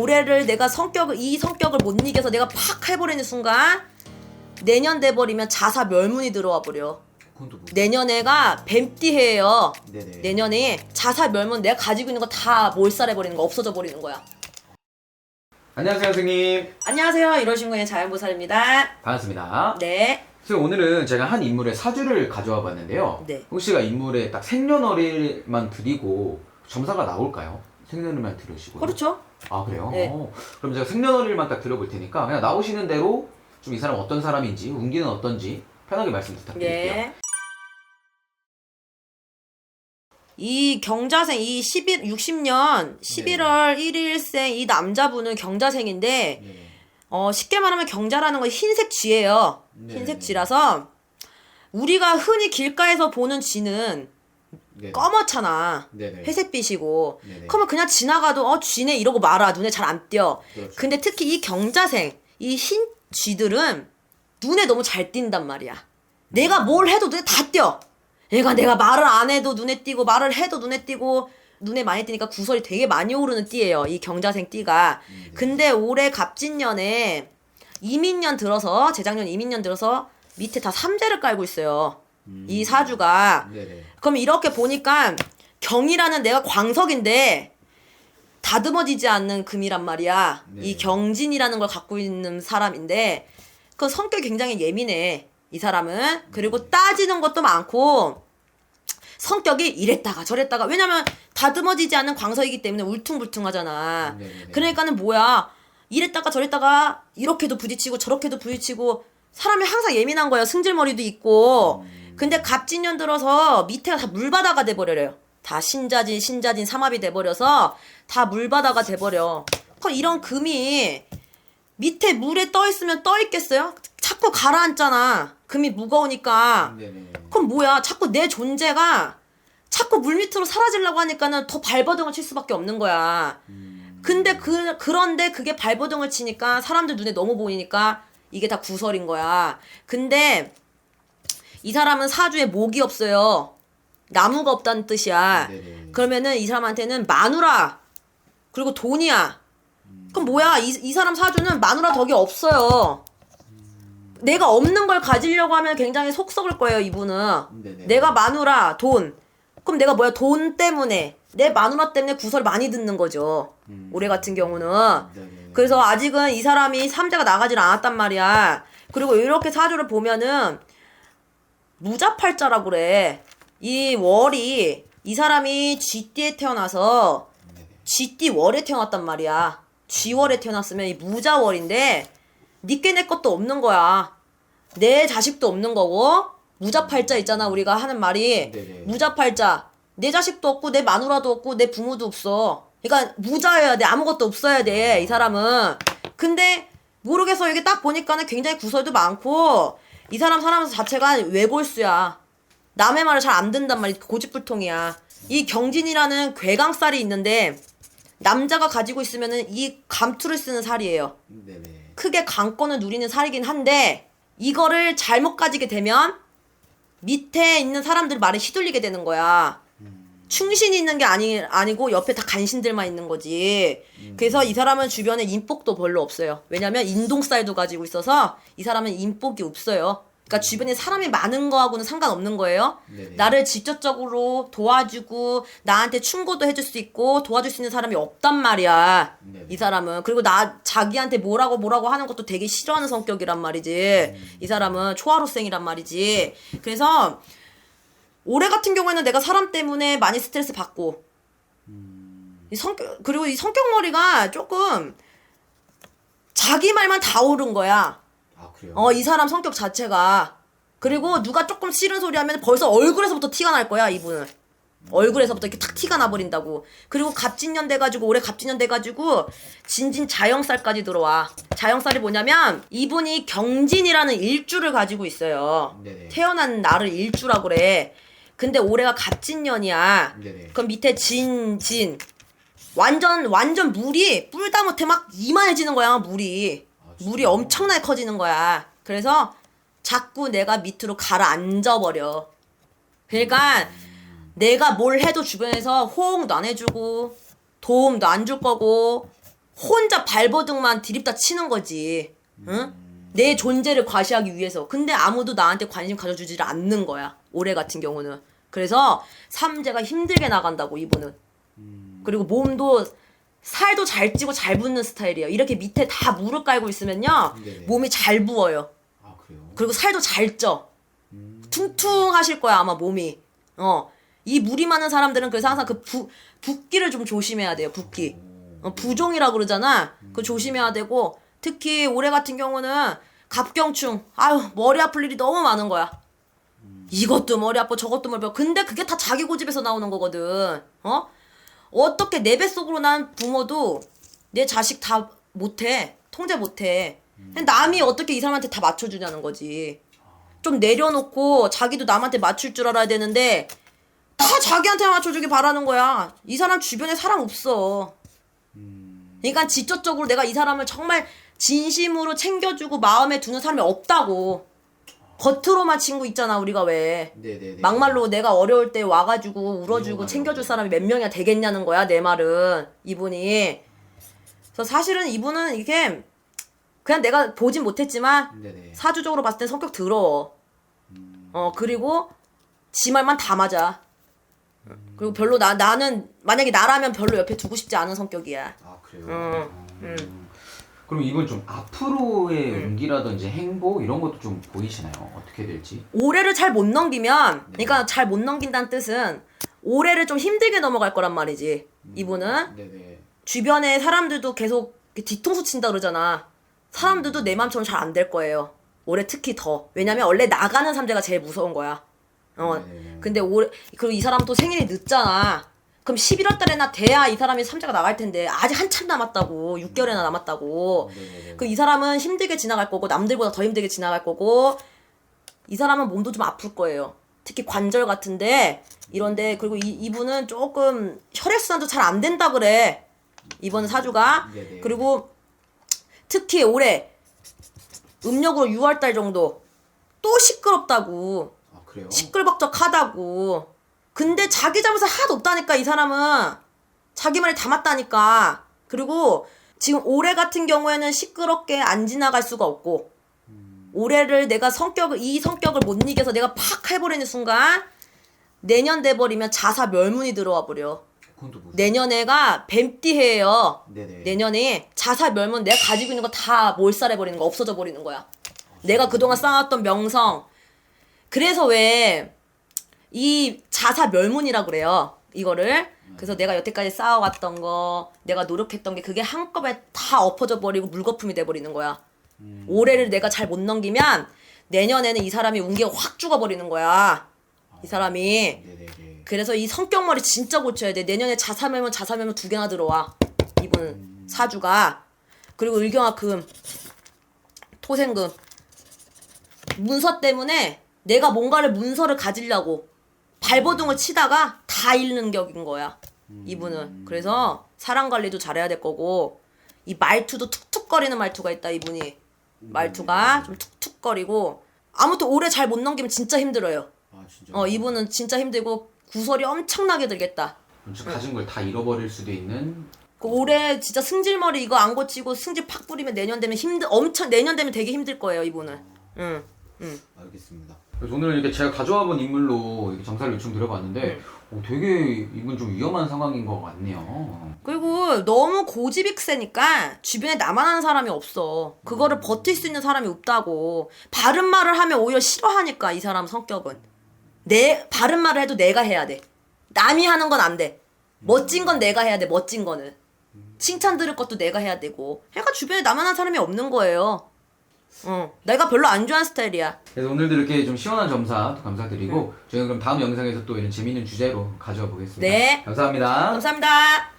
올해를 내가 성격을 이 성격을 못 이겨서 내가 팍 해버리는 순간 내년 돼버리면 자사 멸문이 들어와 버려. 그건 또 뭐? 내년에가 뱀띠해예요. 네네. 내년에 자사 멸문 내가 가지고 있는 거 다 몰살해 버리는 거 없어져 버리는 거야. 안녕하세요, 선생님. 안녕하세요. 이러신군의 자연보살입니다. 반갑습니다. 네. 선생님, 오늘은 제가 한 인물의 사주를 가져와 봤는데요. 네. 혹시가 인물의 딱 생년월일만 드리고 점사가 나올까요? 생년월일만 들으시고. 그렇죠. 아, 그래요? 네. 어, 그럼 제가 생년월일만 딱 들어볼 테니까 그냥 나오시는 대로 좀 이 사람 어떤 사람인지, 운기는 어떤지 편하게 말씀 부탁드릴게요. 예. 이 경자생 이 11, 60년 11월 1일생 이 남자분은 경자생인데 네. 어, 쉽게 말하면 경자라는 건 흰색 쥐예요. 네. 흰색 쥐라서 우리가 흔히 길가에서 보는 쥐는 네네. 검었잖아. 네네. 회색빛이고. 네네. 그러면 그냥 지나가도 어 쥐네 이러고 말아. 눈에 잘 안 띄어. 그렇죠. 근데 특히 이 경자생 이흰 쥐들은 눈에 너무 잘 띈단 말이야. 내가 뭘 해도 눈에 다 띄어. 얘가 내가 말을 안 해도 눈에 띄고 말을 해도 눈에 띄고 눈에 많이 띄니까 구설이 되게 많이 오르는 띠예요. 이 경자생 띠가. 근데 올해 갑진년에 이민년 들어서 재작년 이민년 들어서 밑에 다 삼재를 깔고 있어요. 이 사주가. 네네. 그럼 이렇게 보니까 경이라는 내가 광석인데 다듬어지지 않는 금이란 말이야. 네. 이 경진이라는 걸 갖고 있는 사람인데 그 성격이 굉장히 예민해. 이 사람은 그리고 따지는 것도 많고 성격이 이랬다가 저랬다가 왜냐면 다듬어지지 않는 광석이기 때문에 울퉁불퉁하잖아. 네네네. 그러니까는 뭐야 이랬다가 저랬다가 이렇게도 부딪히고 저렇게도 부딪히고 사람이 항상 예민한 거예요. 승질머리도 있고. 근데 갑진년 들어서 밑에가 다 물바다가 돼버려요. 다 신자진 신자진 삼합이 돼버려서 다 물바다가 돼버려. 그럼 이런 금이 밑에 물에 떠 있으면 떠 있겠어요? 자꾸 가라앉잖아. 금이 무거우니까. 네네. 그럼 뭐야? 자꾸 내 존재가 자꾸 물 밑으로 사라지려고 하니까는 더 발버둥을 칠 수밖에 없는 거야. 근데 그 그런데 그게 발버둥을 치니까 사람들 눈에 너무 보이니까 이게 다 구설인 거야. 근데 이 사람은 사주에 목이 없어요. 나무가 없다는 뜻이야. 네네. 그러면은 이 사람한테는 마누라 그리고 돈이야. 그럼 뭐야? 이, 이 사람 사주는 마누라 덕이 없어요. 내가 없는 걸 가지려고 하면 굉장히 속 썩을 거예요, 이분은. 네네. 내가 마누라, 돈. 그럼 내가 뭐야? 돈 때문에. 내 마누라 때문에 구설 많이 듣는 거죠. 올해 같은 경우는. 네네. 그래서 아직은 이 사람이 삼재가 나가질 않았단 말이야. 그리고 이렇게 사주를 보면은 무자팔자라고 그래. 이 월이 이 사람이 쥐띠에 태어나서 쥐띠 월에 태어났단 말이야. 쥐월에 태어났으면 이 무자월인데 니께 내 것도 없는 거야. 내 자식도 없는 거고 무자팔자 있잖아 우리가 하는 말이 네네. 무자팔자 내 자식도 없고 내 마누라도 없고 내 부모도 없어. 그러니까 무자여야 돼 아무것도 없어야 돼 이 사람은. 근데 모르겠어 이게 딱 보니까는 굉장히 구설도 많고 이 사람 사람 자체가 외골수야. 남의 말을 잘 안 듣는단 말이 고집불통이야. 이 경진이라는 괴강살이 있는데 남자가 가지고 있으면은 이 감투를 쓰는 살이에요. 네네. 크게 강권을 누리는 살이긴 한데 이거를 잘못 가지게 되면 밑에 있는 사람들 말에 휘둘리게 되는 거야. 충신이 있는 게 아니 아니고 옆에 다 간신들만 있는 거지. 그래서 이 사람은 주변에 인복도 별로 없어요. 왜냐면 인동살도 가지고 있어서 이 사람은 인복이 없어요. 그러니까 주변에 사람이 많은 거하고는 상관없는 거예요. 네네. 나를 직접적으로 도와주고 나한테 충고도 해줄 수 있고 도와줄 수 있는 사람이 없단 말이야. 네네. 이 사람은 그리고 나 자기한테 뭐라고 뭐라고 하는 것도 되게 싫어하는 성격이란 말이지. 이 사람은 초하루생이란 말이지. 그래서 올해 같은 경우에는 내가 사람 때문에 많이 스트레스 받고 이 성격 그리고 이 성격 머리가 조금 자기 말만 다 옳은 거야. 아 그래요. 어, 이 사람 성격 자체가. 그리고 누가 조금 싫은 소리 하면 벌써 얼굴에서부터 티가 날 거야, 이분은. 얼굴에서부터 이렇게 탁 티가 나버린다고. 그리고 갑진년 돼가지고, 올해 갑진년 돼가지고, 진진 자영살까지 들어와. 자영살이 뭐냐면, 이분이 경진이라는 일주를 가지고 있어요. 네네. 태어난 날을 일주라고 그래. 근데 올해가 갑진년이야. 네네. 그럼 밑에 진, 진. 완전, 완전 물이 뿔다 못해 막 이만해지는 거야, 물이. 아, 진짜요? 물이 엄청나게 커지는 거야. 그래서 자꾸 내가 밑으로 가라앉아 버려. 그러니까 내가 뭘 해도 주변에서 호응도 안 해주고 도움도 안 줄 거고 혼자 발버둥만 디립다 치는 거지. 응? 내 존재를 과시하기 위해서. 근데 아무도 나한테 관심 가져주지를 않는 거야. 올해 같은 경우는. 그래서 삼재가 힘들게 나간다고 이분은. 그리고 몸도 살도 잘 찌고 잘 붙는 스타일이에요. 이렇게 밑에 다 무릎 깔고 있으면요. 네네. 몸이 잘 부어요. 아 그래요. 그리고 살도 잘 쪄. 퉁퉁하실 거야, 아마 몸이. 어. 이 물이 많은 사람들은 그래서 항상 그 부, 붓기를 좀 조심해야 돼요, 붓기. 어, 부종이라 그러잖아. 그거 조심해야 되고, 특히 올해 같은 경우는 갑경충. 아유, 머리 아플 일이 너무 많은 거야. 이것도 머리 아파, 저것도 머리 아파. 근데 그게 다 자기 고집에서 나오는 거거든. 어? 어떻게 내 뱃속으로 난 부모도 내 자식 다 못해. 통제 못해. 남이 어떻게 이 사람한테 다 맞춰주냐는 거지. 좀 내려놓고 자기도 남한테 맞출 줄 알아야 되는데 다 자기한테 맞춰주길 바라는 거야. 이 사람 주변에 사람 없어. 그러니까 직접적으로 내가 이 사람을 정말 진심으로 챙겨주고 마음에 두는 사람이 없다고. 겉으로만 친구 있잖아 우리가 왜. 네네네. 막말로 내가 어려울 때 와가지고 울어주고 챙겨줄 거. 사람이 몇 명이나 되겠냐는 거야 내 말은 이분이. 그래서 사실은 이분은 이게 그냥 내가 보진 못했지만 네네. 사주적으로 봤을 땐 성격 더러워. 어 그리고 지 말만 다 맞아. 그리고 별로 나 나는 만약에 나라면 별로 옆에 두고 싶지 않은 성격이야. 아 그래요. 음, 음. 그럼 이분 좀 앞으로의 운기라든지 행보 이런 것도 좀 보이시나요? 어떻게 될지? 올해를 잘 못 넘기면, 네. 그러니까 잘 못 넘긴다는 뜻은 올해를 좀 힘들게 넘어갈 거란 말이지. 이분은 네네. 주변에 사람들도 계속 이렇게 뒤통수 친다 그러잖아. 사람들도 내 마음처럼 잘 안 될 거예요. 올해 특히 더. 왜냐면 원래 나가는 삼재가 제일 무서운 거야. 어. 네네네. 근데 올해 그리고 이 사람 또 생일이 늦잖아. 그럼 11월 달에나 돼야 이 사람이 삼재가 나갈 텐데 아직 한참 남았다고. 6개월이나 남았다고. 네네네. 그이 사람은 힘들게 지나갈 거고 남들보다 더 힘들게 지나갈 거고 이 사람은 몸도 좀 아플 거예요. 특히 관절 같은데 이런데 그리고 이, 이분은 조금 혈액순환도 잘 안 된다 그래. 이번 사주가 네네. 그리고 특히 올해 음력으로 6월 달 정도 또 시끄럽다고 아? 시끌벅적하다고. 근데 자기 잘못은 하나도 없다니까 이 사람은 자기 말이 다 맞다니까. 그리고 지금 올해 같은 경우에는 시끄럽게 안 지나갈 수가 없고 올해를 내가 성격을 이 성격을 못 이겨서 내가 팍 해버리는 순간 내년 돼버리면 자사 멸문이 들어와 버려. 내년에가 뱀띠해예요. 내년에 자사 멸문 내가 가지고 있는 거 다 몰살해 버리는 거 없어져 버리는 거야. 내가 그동안 쌓았던 명성. 그래서 왜 이 자사 멸문이라 그래요. 이거를. 그래서 내가 여태까지 쌓아왔던 거, 내가 노력했던 게 그게 한꺼번에 다 엎어져 버리고 물거품이 돼 버리는 거야. 올해를 내가 잘 못 넘기면 내년에는 이 사람이 운기가 확 죽어버리는 거야. 이 사람이. 네네네. 그래서 이 성격머리 진짜 고쳐야 돼. 내년에 자사멸문 자사멸문 두 개나 들어와. 이분 사주가. 그리고 을경화금, 토생금. 문서 때문에 내가 뭔가를 문서를 가지려고 발버둥을 치다가 다 잃는 격인 거야. 이분은. 그래서 사람 관리도 잘해야 될 거고 이 말투도 툭툭거리는 말투가 있다 이분이. 말투가 좀 툭툭거리고 아무튼 올해 잘못 넘기면 진짜 힘들어요. 아 진짜. 어, 이분은 진짜 힘들고 구설이 엄청나게 들겠다. 좀 가진 걸 다 잃어버릴 수도 있는. 그 올해 진짜 승질머리 이거 안 고치고 승질 팍 뿌리면 내년 되면 힘들 엄청 내년 되면 되게 힘들 거예요 이분은. 응. 응. 알겠습니다. 그래서 오늘 이렇게 제가 가져와 본 인물로 이렇게 정사를 요청 드려봤는데 어, 되게 이분 좀 위험한 상황인 것 같네요. 그리고 너무 고집이 세니까 주변에 나만 하는 사람이 없어. 그거를 버틸 수 있는 사람이 없다고. 바른 말을 하면 오히려 싫어하니까 이 사람 성격은. 내 바른 말을 해도 내가 해야 돼. 남이 하는 건 안 돼. 멋진 건 내가 해야 돼. 멋진 거는. 칭찬 들을 것도 내가 해야 되고. 그러니까 주변에 나만 하는 사람이 없는 거예요. 어, 내가 별로 안 좋아하는 스타일이야. 그래서 오늘도 이렇게 좀 시원한 점사 감사드리고 저희는 그럼 다음 영상에서 또 이런 재미있는 주제로 가져와 보겠습니다. 네. 감사합니다. 감사합니다.